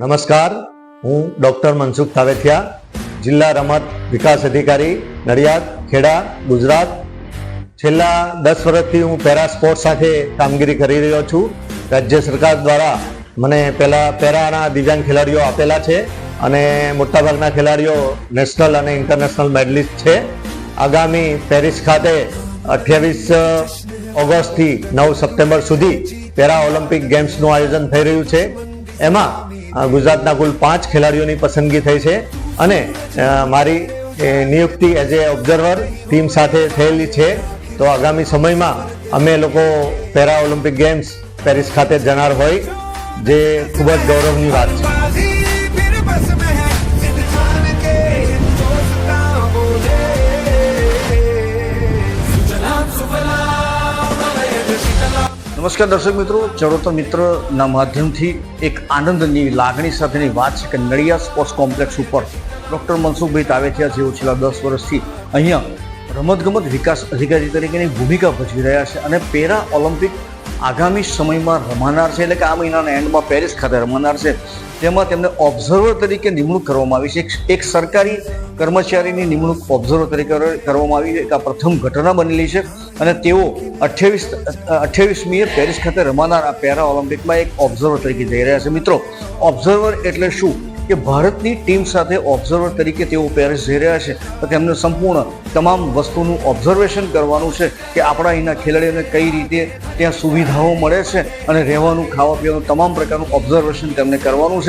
નમસ્કાર. હું ડૉક્ટર મનસુખ તાવેથિયા જિલ્લા રમત વિકાસ અધિકારી, નડિયાદ, ખેડા, ગુજરાત. છેલ્લા દસ વર્ષથી હું પેરા સ્પોર્ટ્સ સાથે કામગીરી કરી રહ્યો છું. રાજ્ય સરકાર દ્વારા મને પહેલાં પેરાના દિવ્યાંગ ખેલાડીઓ આપેલા છે અને મોટાભાગના ખેલાડીઓ નેશનલ અને ઇન્ટરનેશનલ મેડલિસ્ટ છે. આગામી પેરિસ ખાતે અઠ્યાવીસ ઓગસ્ટથી નવ સપ્ટેમ્બર સુધી પેરા ઓલિમ્પિક ગેમ્સનું આયોજન થઈ રહ્યું છે. એમાં ગુજરાતના કુલ પાંચ ખેલાડીઓની પસંદગી થઈ છે. અને મારી નિયુક્તિ એઝ એ ઓબ્ઝર્વર ટીમ સાથે થયેલી છે. તો આગામી સમયમાં અમે લોકો પેરા ઓલિમ્પિક ગેમ્સ પેરિસ ખાતે જનાર હોય, જે ખૂબ જ ગૌરવની વાત છે. નમસ્કાર દર્શક મિત્રો ચરોતર મિત્રના માધ્યમથી એક આનંદની લાગણી સાથેની વાત છે કે નડિયા સ્પોર્ટ્સ કોમ્પ્લેક્સ ઉપર ડૉક્ટર મનસુખભાઈ તાવેથિયા જેઓ છેલ્લા દસ વર્ષથી અહીંયા રમતગમત વિકાસ અધિકારી તરીકેની ભૂમિકા ભજવી રહ્યા છે અને પેરા ઓલિમ્પિક આગામી સમયમાં રમાનાર છે, એટલે કે આ મહિનાના એન્ડમાં પેરિસ ખાતે રમાનાર છે. તેમાં તેમને ઓબ્ઝર્વર તરીકે નિમણૂક કરવામાં આવી છે. એક- સરકારી કર્મચારીની નિમણૂક ઓબ્ઝર્વર તરીકે કરવામાં આવી એક આ પ્રથમ ઘટના બનેલી છે અને તેઓ અઠ્યાવીસ અઠ્યાવીસમીએ પેરિસ ખાતે રમાનાર આ પેરા ઓલિમ્પિકમાં એક ઓબ્ઝર્વર તરીકે જઈ રહ્યા છે. મિત્રો ઓબ્ઝર્વર એટલે શું? કે ભારતની ટીમ સાથે ઓબ્ઝર્વર તરીકે તેઓ પેરિસ જઈ રહ્યા છે. તો તેમને સંપૂર્ણ તમામ વસ્તુનું ઓબ્ઝર્વેશન કરવાનું છે કે આપણા અહીંના ખેલાડીઓને કઈ રીતે ત્યાં સુવિધાઓ મળે છે અને રહેવાનું ખાવા પીવાનું તમામ પ્રકારનું ઓબ્ઝર્વેશન તેમને કરવાનું છે.